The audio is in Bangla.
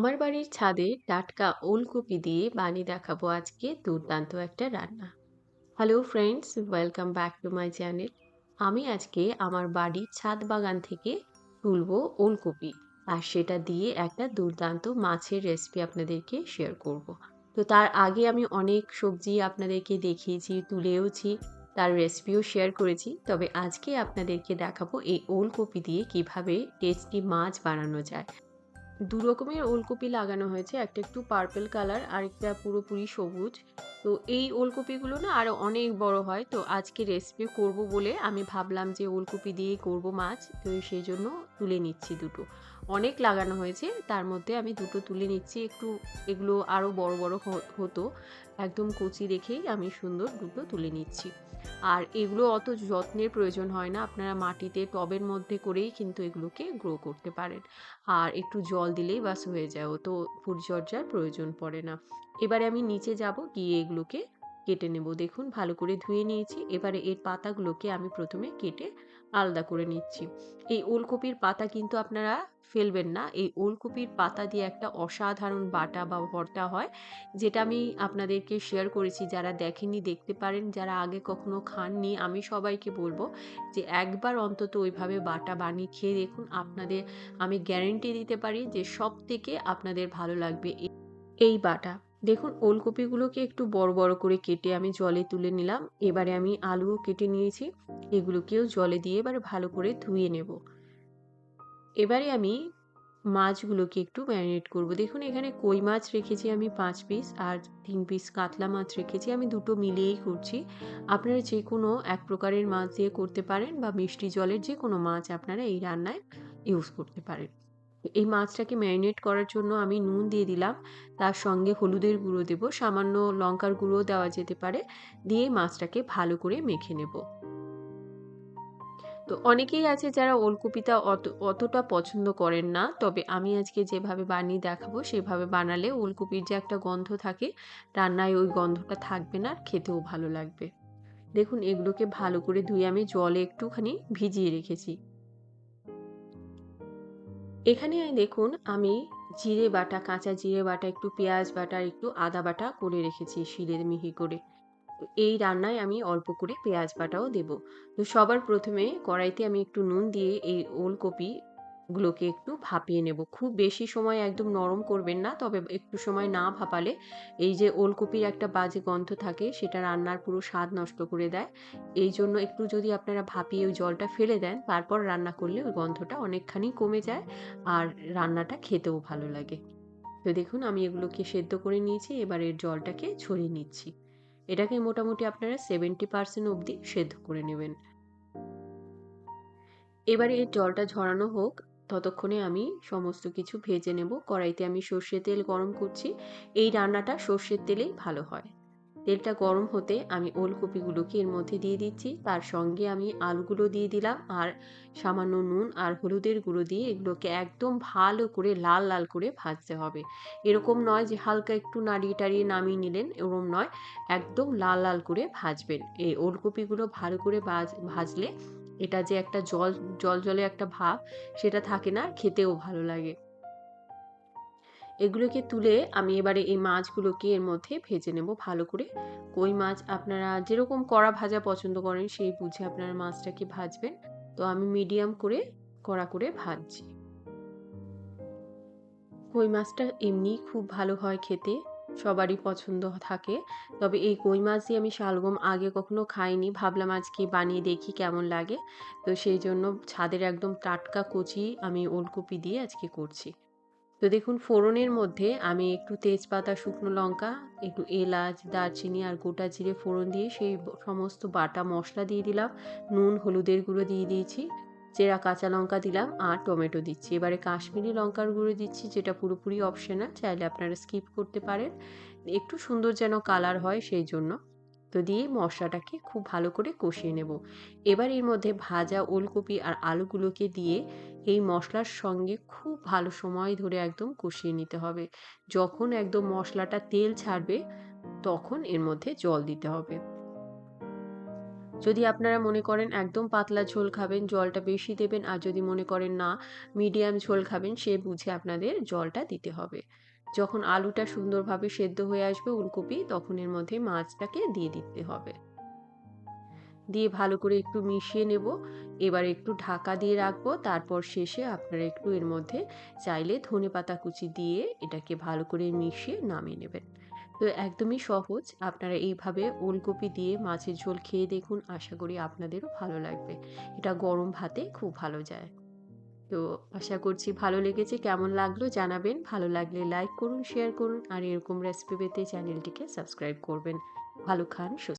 আমার বাড়ির ছাদে টাটকা ওলকপি দিয়ে বানিয়ে দেখাবো আজকে দুর্দান্ত একটা রান্না। Hello friends welcome back to my channel আমি আজকে আমার বাড়ির ছাদ বাগান থেকে তুলবো ওলকপি আর সেটা দিয়ে একটা দুর্দান্ত মাছের রেসিপি আপনাদেরকে শেয়ার করব। তো তার আগে আমি অনেক সবজি আপনাদেরকে দেখিয়েছি, তুলেওছি, তার রেসিপিও শেয়ার করেছি। তবে আজকে আপনাদেরকে দেখাবো এই ওলকপি দিয়ে কীভাবে টেস্টি মাছ বানানো যায়। দু রকমের ওলকপি লাগানো হয়েছে, একটা একটু পার্পেল কালার আর একটা পুরোপুরি সবুজ। তো এই ওলকপিগুলো না আরও অনেক বড় হয়, তো আজকে রেসিপি করব বলে আমি ভাবলাম যে ওলকপি দিয়েই করব মাছ, তো সেই জন্য তুলে নিচ্ছি দুটো। অনেক লাগানো হয়েছে। তার মধ্যে আমি দুটো তুলে নিচ্ছি। একটু এগুলো আরও বড় বড় হতো। একদম কচি দেখেই আমি সুন্দর দুটো তুলে নিচ্ছি। আর এগুলো অত যত্নের প্রয়োজন হয় না। আপনারা মাটিতে টবের মধ্যে করেই কিন্তু এগুলোকে গ্রো করতে পারেন। আর একটু জল দিলেই বাস হয়ে যায়। তো পরিচর্যার প্রয়োজন পড়ে না। এবারে আমি নিচে যাব, গিয়ে এগুলোকে কেটে নেব। দেখুন, ভালো করে ধুয়ে নিয়েছি। এবারে এর পাতাগুলোকে আমি প্রথমে কেটে আলাদা করে নিচ্ছি। এই ওলকপির পাতা কিন্তু আপনারা ফেলবেন না। এই ওলকপির পাতা দিয়ে একটা অসাধারণ বাটা বা ভর্তা হয়, যেটা আমি আপনাদেরকে শেয়ার করেছি। যারা দেখেনি দেখতে পারেন। যারা আগে কখনো খাননি, আমি সবাইকে বলব যে একবার অন্তত ওইভাবে বাটা বানিয়ে খেয়ে দেখুন। আপনাদের, আমি গ্যারেন্টি দিতে পারি যে সব থেকে আপনাদের ভালো লাগবে এই বাটা। দেখুন, ওলকপিগুলোকে একটু বড় বড় করে কেটে আমি জলে তুলে নিলাম। এবারে আমি আলুও কেটে নিয়েছি। এগুলোকেও জলে দিয়ে এবারে ভালো করে ধুয়ে নেব। এবারে আমি মাছগুলোকে একটু ম্যারিনেট করব। দেখুন, এখানে কই মাছ রেখেছি আমি পাঁচ পিস আর তিন পিস কাতলা মাছ রেখেছি। আমি দুটো মিলিয়েই করছি। আপনারা যে কোনো এক প্রকারের মাছ দিয়ে করতে পারেন বা মিষ্টি জলের যে কোনো মাছ আপনারা এই রান্নায় ইউজ করতে পারেন। এই মাছটাকে ম্যারিনেট করার জন্য আমি নুন দিয়ে দিলাম। তার সঙ্গে হলুদের গুঁড়ো দেবো। সামান্য লঙ্কার গুঁড়ো দেওয়া যেতে পারে। দিয়ে মাছটাকে ভালো করে মেখে নেব। তো অনেকেই আছে যারা ওলকপিটা অত, অতটা পছন্দ করেন না। তবে আমি আজকে যেভাবে বানিয়ে দেখাবো, সেভাবে বানালে ওলকপির যে একটা গন্ধ থাকে, রান্নায় ওই গন্ধটা থাকবে না খেতেও ভালো লাগবে। দেখুন, এগুলোকে ভালো করে ধুয়ে আমি জলে একটুখানি ভিজিয়ে রেখেছি। এখানে দেখুন, আমি জিরে বাটা, কাঁচা জিরে বাটা, একটু পেঁয়াজ বাটা একটু আদা বাটা করে রেখেছি শিলের মিহি করে। এই রান্নায় আমি অল্প করে পেঁয়াজ বাটাও দেব। তো সবার প্রথমে কড়াইতে আমি একটু নুন দিয়ে এই ওলকপি গুলোকে একটু ভাপিয়ে নেব। খুব বেশি সময় একদম নরম করবেন না, তবে একটু সময় না ভাপালে এই যে ওলকপির একটা বাজে গন্ধ থাকে, সেটা রান্নার পুরো স্বাদ নষ্ট করে দেয়। এই জন্য একটু যদি আপনারা ভাপিয়ে ওই জলটা ফেলে দেন, তারপর রান্না করলে ওই গন্ধটা অনেকখানি কমে যায় আর রান্নাটা খেতেও ভালো লাগে। তো দেখুন, আমি এগুলোকে সেদ্ধ করে নিয়েছি, এবার এর জলটাকে ছড়িয়ে নিচ্ছি। এটাকে মোটামুটি আপনারা সেভেন্টি পার্সেন্ট অবধি সেদ্ধ করে নেবেন। এবারে এর জলটা ঝরানো হোক ততক্ষণে আমি সমস্ত কিছু ভেজে নেব। কড়াইতে আমি সর্ষে তেল গরম করছি। এই রান্নাটা সর্ষের তেলেই ভালো হয়। তেলটা গরম হতে আমি ওলকপিগুলোকে এর মধ্যে দিয়ে দিচ্ছি। তার সঙ্গে আমি আলুগুলো দিয়ে দিলাম আর সামান্য নুন আর হলুদের গুঁড়ো দিয়ে এগুলোকে একদম ভালো করে লাল লাল করে ভাজতে হবে। এরকম নয় যে হালকা একটু নাড়িয়ে টাড়িয়ে নামিয়ে নিলেন, এরকম নয়। একদম লাল লাল করে ভাজবেন। এই ওলকপিগুলো ভালো করে ভাজলে এটা যে একটা জল জল জলে একটা ভাব, সেটা থাকে না খেতেও ভালো লাগে। এগুলোকে তুলে আমি এবারে এই মাছগুলোকে এর মধ্যে ভেজে নেব ভালো করে। কই মাছ আপনারা যেরকম কড়া ভাজা পছন্দ করেন, সেই বুঝে আপনারা মাছটাকে ভাজবেন। তো আমি মিডিয়াম করে, কড়া করে ভাজছি। কই মাছটা এমনি খুব ভালো হয় খেতে। সবারই পছন্দ থাকে। তবে এই কই মাছ দিয়ে আমি শালগম আগে কখনো খাইনি। ভাবলাম আজকে বানিয়ে দেখি কেমন লাগে। তো সেই জন্য ছাদের একদম টাটকা কচি আমি ওলকপি দিয়ে আজকে করছি। তো দেখুন ফোড়নের মধ্যে আমি একটু তেজপাতা, শুকনো লঙ্কা, একটু এলাচ, দারচিনি আর গোটা জিরে ফোড়ন দিয়ে সেই সমস্ত বাটা মশলা দিয়ে দিলাম। নুন, হলুদের গুঁড়ো দিয়ে দিয়েছি। চেরা কাঁচা লঙ্কা দিলাম আর টমেটো দিচ্ছি। এবারে কাশ্মীরি লঙ্কার গুঁড়ো দিচ্ছি, যেটা পুরোপুরি অপশনাল চাইলে আপনারা স্কিপ করতে পারেন। একটু সুন্দর যেন কালার হয় সেই জন্য। তো দিয়ে মশলাটাকে খুব ভালো করে কষিয়ে নেব। এবার এর মধ্যে ভাজা ওলকপি আর আলুগুলোকে দিয়ে এই মশলার সঙ্গে খুব ভালো সময় ধরে একদম কষিয়ে নিতে হবে। যখন একদম মশলাটা তেল ছাড়বে, তখন এর মধ্যে জল দিতে হবে। যদি আপনারা মনে করেন একদম পাতলা ঝোল খাবেন, জলটা বেশি দেবেন, আর যদি মনে করেন না, মিডিয়াম ঝোল খাবেন, সে বুঝে আপনাদের জলটা দিতে হবে। যখন আলুটা সুন্দরভাবে সেদ্ধ হয়ে আসবে ওলকপি, তখন এর মধ্যে মাছটাকে দিয়ে দিতে হবে। দিয়ে ভালো করে একটু মিশিয়ে নেব। এবার একটু ঢাকা দিয়ে রাখব। তারপর শেষে আপনারা একটু এর মধ্যে চাইলে ধনে পাতা কুচি দিয়ে এটাকে ভালো করে মিশিয়ে নামিয়ে নেবেন। তো একদমই সহজ। আপনারা এইভাবে ওলকপি দিয়ে মাছের ঝোল খেয়ে দেখুন, আশা করি আপনাদেরও ভালো লাগবে। এটা গরম ভাতে খুব ভালো যায়। তো আশা করছি ভালো লেগেছে, কেমন লাগল জানাবেন। ভালো লাগলে লাইক করুন, শেয়ার করুন, আর এরকম রেসিপি পেতে চ্যানেলটিকে সাবস্ক্রাইব করবেন। ভালো খান, সুস্থ